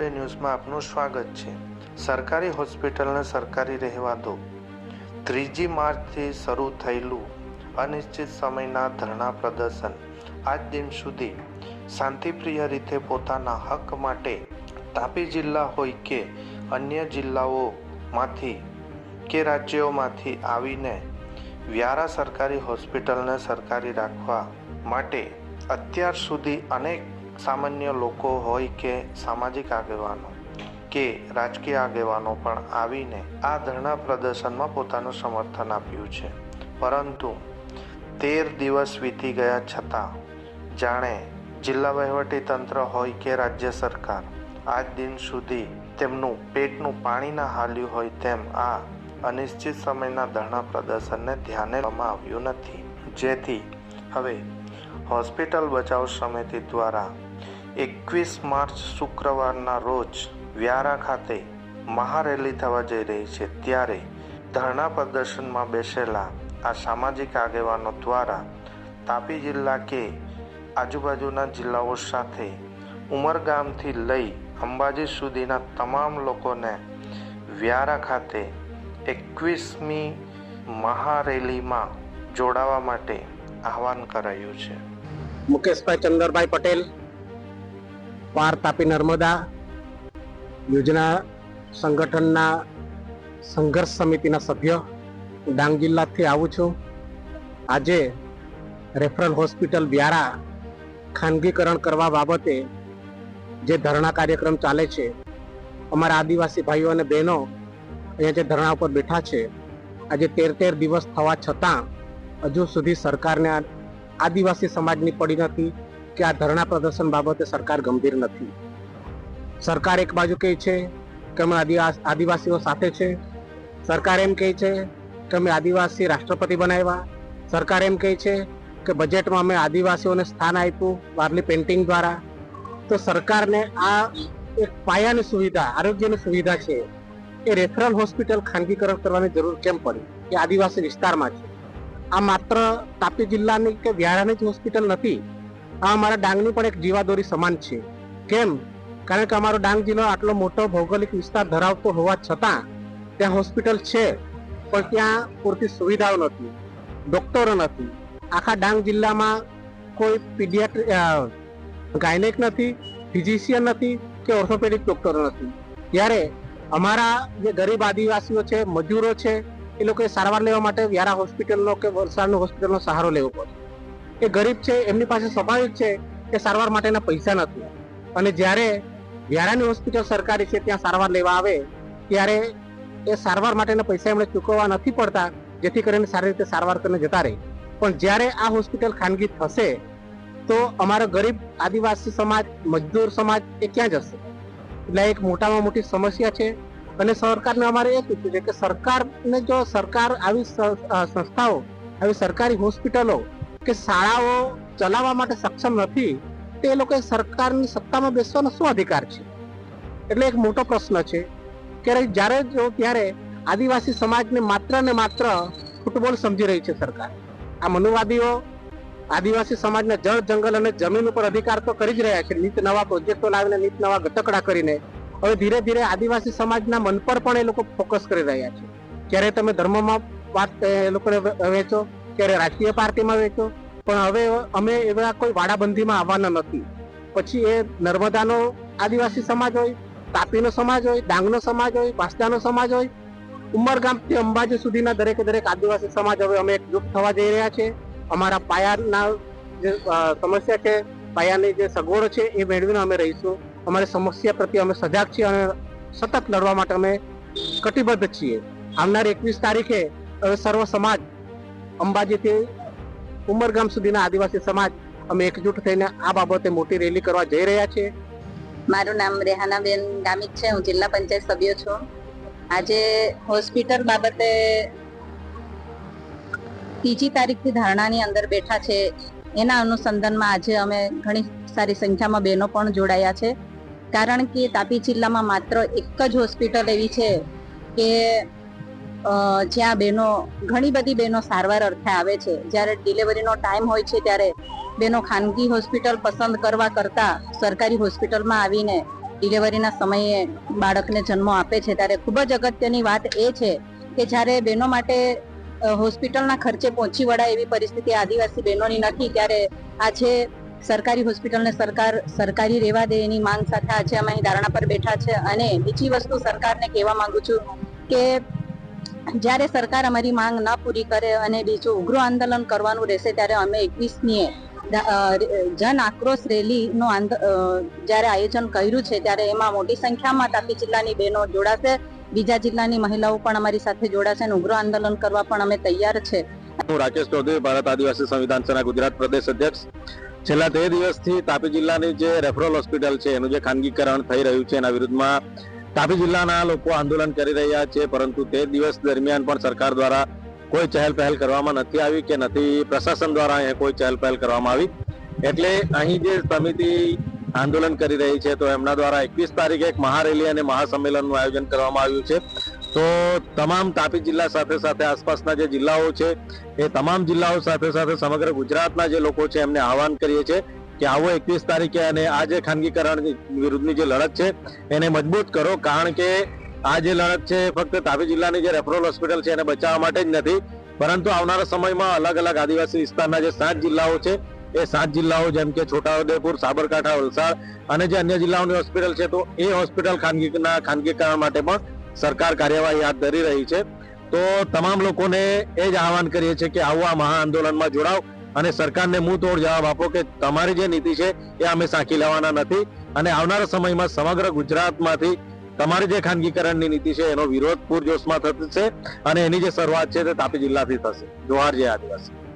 Today ન્યૂઝમાં આપનું સ્વાગત છે. સરકારી હોસ્પિટલને સરકારી રહેવા દો. ત્રીજી માર્ચથી શરૂ થયેલું અનિશ્ચિત સમયના ધરણા પ્રદર્શન. આજ દિન સુધી શાંતિપ્રિય રીતે પોતાના હક માટે તાપી જિલ્લા હોય કે અન્ય જિલ્લાઓમાંથી કે રાજ્યોમાંથી આવીને વ્યારા સરકારી હોસ્પિટલને સરકારી રાખવા માટે અત્યાર સુધી અનેક સામાન્ય લોકો હોય કે સામાજિક આગેવાનો કે રાજકીય આગેવાનો પણ આવીને આ ધરણા પ્રદર્શનમાં પોતાનું સમર્થન આપ્યું છે. પરંતુ તેર દિવસ વીતી ગયા છતાં જાણે જિલ્લા વહીવટી તંત્ર હોય કે રાજ્ય સરકાર, આજ દિન સુધી તેમનું પેટનું પાણી ના હાલ્યું હોય તેમ આ અનિશ્ચિત સમયના ધરણા પ્રદર્શનને ધ્યાને લેવામાં આવ્યું નથી. જેથી હવે હોસ્પિટલ બચાવ સમિતિ દ્વારા એકવીસ માર્ચ શુક્રવારના રોજ વ્યારા ખાતે મહારેલી થવા જઈ રહી છે. ત્યારે ધરણા પ્રદર્શનમાં બેસેલા આ સામાજિક આગેવાનો દ્વારા તાપી જિલ્લા કે આજુબાજુના જિલ્લાઓ સાથે ઉમરગામથી લઈ અંબાજી સુધીના તમામ લોકોને વ્યારા ખાતે એકવીસમી મહારેલીમાં જોડાવા માટે આહવાન કરાયું છે. મુકેશભાઈ ચંદરભાઈ પટેલ પાર તાપી નર્મદા યોજના સંગઠનના સંઘર્ષ સમિતિના સભ્ય. ડાંગ જિલ્લાથી આવું છું. આજે રેફરલ હોસ્પિટલ વ્યારા ખાનગીકરણ કરવા બાબતે જે ધરણા કાર્યક્રમ ચાલે છે, અમારા આદિવાસી ભાઈઓ અને બહેનો અહીંયા જે ધરણા ઉપર બેઠા છે, આજે તેર તેર દિવસ થવા છતાં હજુ સુધી સરકારને આદિવાસી સમાજની પડી નથી. કે આ ધરણા પ્રદર્શન બાબતે સરકાર ગંભીર નથી. સરકાર એક બાજુ કહે છે કે અમે આદિવાસ- આદિવાસીઓ સાથે છે. સરકાર એમ કહે છે કે અમે આદિવાસી રાષ્ટ્રપતિ બનાવ્યા. સરકાર એમ કહે છે કે બજેટમાં અમે આદિવાસીઓને સ્થાન આપ્યું વારલી પેન્ટિંગ દ્વારા. તો સરકારને આ એક પાયાની સુવિધા, આરોગ્યની સુવિધા છે. એ રેફરલ હોસ્પિટલ ખાનગીકરણ કરવાની જરૂર કેમ પડી? એ આદિવાસી વિસ્તારમાં છે. આ માત્ર તાપી જિલ્લાની કે વ્યારાની જ હોસ્પિટલ નથી. આ અમારા ડાંગની પણ એક જીવાદોરી સમાન છે. કેમ? કારણ કે અમારો ડાંગ જિલ્લો આટલો મોટો ભૌગોલિક વિસ્તાર ધરાવતો હોવા છતાં ત્યાં હોસ્પિટલ છે, પણ ત્યાં પૂરતી સુવિધાઓ નથી, ડોક્ટરો નથી. આખા ડાંગ જિલ્લામાં કોઈ પીડિયાટ્રી ગાયનેક નથી, ફિઝિશિયન નથી કે ઓર્થોપેડિક ડોક્ટરો નથી. ત્યારે અમારા જે ગરીબ આદિવાસીઓ છે, મજૂરો છે, એ લોકોએ સારવાર લેવા માટે વ્યારા હોસ્પિટલનો કે વલસાડનો હોસ્પિટલનો સહારો લેવો પડે. એ ગરીબ છે, એમની પાસે સ્વાભાવિક છે કે સારવાર માટેના પૈસા નથી. અને જ્યારે વ્યારાની હોસ્પિટલ સરકારી છે, ત્યાં સારવાર લેવા આવે, ત્યારે એ સારવાર માટેના પૈસા એમણે ચૂકવવા નથી પડતા, જેથી કરીને સારી રીતે સારવાર કરીને જતા રહે. પણ જ્યારે આ હોસ્પિટલ ખાનગી થશે, તો અમારો ગરીબ આદિવાસી સમાજ, મજદૂર સમાજ, એ ક્યાં જશે? એટલે એક મોટામાં મોટી સમસ્યા છે. અને સરકારને અમારે એ પૂછ્યું છે કે સરકારને જો સરકાર આવી સંસ્થાઓ, આવી સરકારી હોસ્પિટલો કે શાળાઓ ચલાવવા માટે સક્ષમ નથી, તે લોકો સરકારની સત્તામાં બેસવાનો શું અધિકાર છે? એટલે એક મોટો પ્રશ્ન છે કે જ્યારે જો ત્યારે આદિવાસી સમાજને માત્ર ને માત્ર ફૂટબોલ સમજી રહી છે સરકાર. આ મનુવાદીઓ આદિવાસી સમાજના જળ, જંગલ અને જમીન ઉપર અધિકાર તો કરી જ રહ્યા છે. નીત નવા પ્રોજેક્ટો લાવીને, નીત નવા ગતકડા કરીને હવે ધીરે ધીરે આદિવાસી સમાજના મન પર પણ એ લોકો ફોકસ કરી રહ્યા છે. ક્યારે તમે ધર્મમાં વાત, એ લોકોને વે- વેચો ક્યારે રાજકીય પાર્ટીમાં વેચો પણ હવે અમે એવા કોઈ વાડાબંધીમાં આવવાના નથી. પછી એ નર્મદાનો આદિવાસી સમાજ હોય, તાપીનો સમાજ હોય, ડાંગનો સમાજ હોય, વાંસદાનો સમાજ હોય, ઉમરગામથી અંબાજી સુધીના દરેકે દરેક આદિવાસી સમાજ હવે અમે એકજૂટ થવા જઈ રહ્યા છે અમારા પાયાના જે સમસ્યા છે, પાયાની જે સગવડો છે એ મેળવીને અમે રહીશું. અમારી સમસ્યા પ્રત્યે અમે સજાગ છીએ અને સતત લડવા માટે અમે કટિબદ્ધ છીએ. આવનાર એકવીસ તારીખે સર્વ સમાજ અંબાજીથી ઉમરગામ સુધીના આદિવાસી સમાજ અમે એકજૂટ થઈને આ બાબતે મોટી રેલી કરવા જઈ રહ્યા છીએ. મારું નામ રેહાનાબેન ગામિત છે, હું જિલ્લા પંચાયત સભ્ય છું. આજે હોસ્પિટલ બાબતે ત્રીજી તારીખથી ધારણાની અંદર બેઠા છે. એના અનુસંધાનમાં આજે અમે ઘણી સારી સંખ્યામાં બહેનો પણ જોડાયા છે. કારણ કે તાપી જિલ્લામાં માત્ર એક જ હોસ્પિટલ એવી છે કે જ્યાં બહેનો ઘણી બધી બહેનો સારવાર અર્થે આવે છે. જ્યારે ડિલિવરીનો ટાઈમ હોય છે, ત્યારે બહેનો ખાનગી હોસ્પિટલ પસંદ કરવા કરતાં સરકારી હોસ્પિટલમાં આવીને ડિલિવરીના સમયે બાળકને જન્મ આપે છે. ત્યારે ખૂબ જ અગત્યની વાત એ છે કે જ્યારે બહેનો માટે હોસ્પિટલના ખર્ચે પહોંચી વળાય એવી પરિસ્થિતિ આદિવાસી બહેનોની નથી, ત્યારે આજે સરકારી હોસ્પિટલને સરકાર સરકારી રહેવા દે એની માંગ સાથે આજે અમે અહીં ધારણા પર બેઠા છે અને બીજી વસ્તુ સરકારને કહેવા માંગુ છું કે જ્યારે સરકાર અમારી માંગ ન પૂરી કરે અને બીજું ઉગ્ર આંદોલન કરવાનું રહેશે ત્યારે અમે એકવીસમીએ જન આક્રોશ રેલીનું જ્યારે આયોજન કર્યું છે ત્યારે એમાં મોટી સંખ્યામાં તાપી જિલ્લાની બહેનો જોડાશે, બીજા જિલ્લાની મહિલાઓ પણ અમારી સાથે જોડાશે અને ઉગ્ર આંદોલન કરવા પણ અમે તૈયાર છે. હું રાકેશ ચૌધરી, ભારત આદિવાસી સંવિધાન સેના ગુજરાત પ્રદેશ અધ્યક્ષ. છેલ્લા તે દિવસથી તાપી જિલ્લાની જે રેફરલ હોસ્પિટલ છે, એનું જે ખાનગીકરણ થઈ રહ્યું છે, એના વિરુદ્ધમાં તાપી જિલ્લાના લોકો આંદોલન કરી રહ્યા છે, પરંતુ તે દિવસ દરમિયાન પણ સરકાર દ્વારા કોઈ ચહેલ પહેલ કરવામાં નથી આવી કે નથી, પ્રશાસન દ્વારા અહીંયા કોઈ ચહેલ પહેલ કરવામાં આવી. એટલે અહીં જે સમિતિ આંદોલન કરી રહી છે, તો એમના દ્વારા એકવીસ તારીખે એક મહારેલી અને મહાસંમેલનનું આયોજન કરવામાં આવ્યું છે. તો તમામ તાપી જિલ્લા સાથે સાથે આસપાસના જે જિલ્લાઓ છે, એ તમામ જિલ્લાઓ સાથે સાથે સમગ્ર ગુજરાતના જે લોકો છે, એમને આહવાન કરીએ છીએ કે આવો એકવીસ તારીખે અને આ જે ખાનગીકરણ વિરુદ્ધની જે લડત છે, એને મજબૂત કરો, કારણ કે આ જે લડત છે ફક્ત તાપી જિલ્લાની જે રેફરલ હોસ્પિટલ છે એને બચાવવા માટે જ નથી, પરંતુ આવનારા સમયમાં અલગ અલગ આદિવાસી વિસ્તારના જે સાત જિલ્લાઓ છે, એ સાત જિલ્લાઓ જેમ કે છોટાઉદેપુર, સાબરકાંઠા, વલસાડ અને જે અન્ય જિલ્લાઓની હોસ્પિટલ છે, તો એ હોસ્પિટલ ખાનગીના ખાનગીકરણ માટે પણ સરકાર કાર્યવાહી હાથ ધરી રહી છે. તો તમામ લોકોને એ જ આહવાન કરીએ છીએ કે આવો આ મહા આંદોલનમાં જોડાવ અને સરકારને મુંહ તોડ જવાબ આપો કે તમારી જે નીતિ છે એ અમે સાંકી લેવાના નથી. અને આવનારા સમયમાં સમગ્ર ગુજરાતમાંથી તમારી જે ખાનગીકરણની નીતિ છે એનો વિરોધ પૂરજોશમાં થશે અને એની જે શરૂઆત છે તે તાપી જિલ્લાથી થશે. જોહાર જે આદિવાસી.